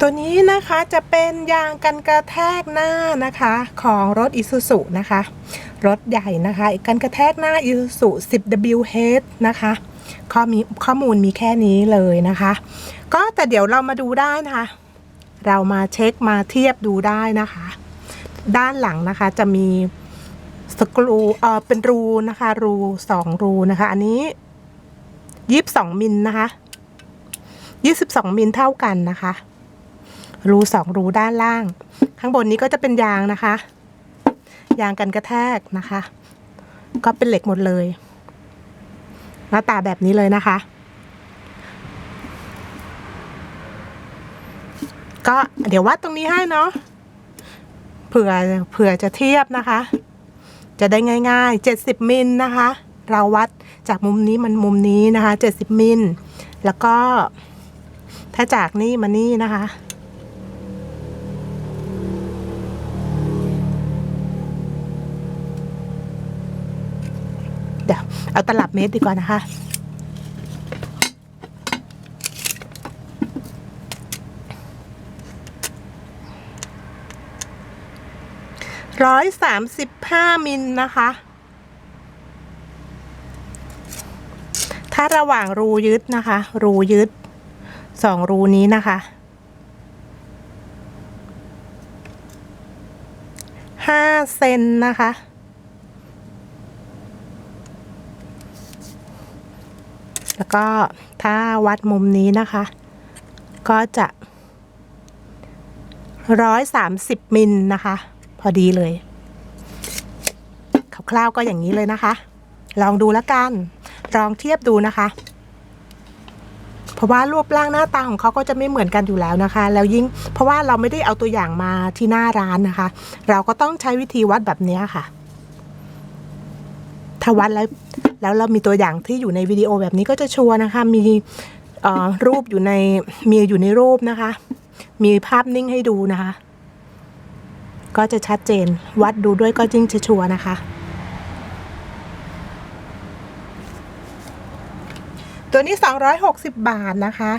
ตัวนี้นะคะจะเป็นยางกันกระแทกหน้านะคะของรถ Isuzu นะคะ รถใหญ่นะคะกันกระแทกหน้า Isuzu 10WH นะคะข้อมีข้อมูลมีแค่นี้เลยนะคะ ก็แต่เดี๋ยวเรามาดูได้นะคะ เรามาเช็คมาเทียบดูได้นะคะ ด้านหลังนะคะจะมีสกรูเออเป็นรูนะคะ รูสองรูนะคะ อันนี้ยี่สิบสองมิลนะคะยี่สิบสองมิลเท่ากันนะคะ รูสองรูด้านล่าง ข้างบนนี้ก็จะเป็นยางนะคะ ยางกันกระแทกนะคะ ก็เป็นเหล็กหมดเลยหน้าตาแบบนี้เลยนะคะ ก็เดี๋ยววัดตรงนี้ให้เนาะเผื่อเผื่อจะเทียบนะคะ จะได้ง่ายๆ 70 มิลนะคะ เราวัดจากมุมนี้มันมุมนี้นะคะ 70 มิลแล้วก็ถ้าจากนี่มานี่นะคะ เอาตลับเมตรดีกว่านะคะ ร้อยสามสิบห้ามิลนะคะ ถ้าระหว่างรูยึดนะคะ รูยึดสองรูนี้นะคะห้าเซนนะคะ แล้วก็ถ้าวัดมุมนี้นะคะ ก็จะร้อยสามสิบมิลนะคะ พอดีเลยคร่าวๆก็อย่างนี้เลยนะคะ ลองดูแล้วกัน ลองเทียบดูนะคะ เพราะว่ารูปร่างหน้าตาของเขาก็จะไม่เหมือนกันอยู่แล้วนะคะ แล้วยิ่งเพราะว่าเราไม่ได้เอาตัวอย่างมาที่หน้าร้านนะคะ เราก็ต้องใช้วิธีวัดแบบนี้ค่ะ ถ้าวัดแล้ว แล้วเรามีตัวอย่างที่อยู่ในวิดีโอแบบนี้ก็จะชัวร์นะคะ มีรูปอยู่ในมีอยู่ในรูปนะคะ มีภาพนิ่งให้ดูนะคะ ก็จะชัดเจน วัดดูด้วยก็ยิ่งจะชัวร์นะคะ ตัวนี้ 260 บาทนะคะ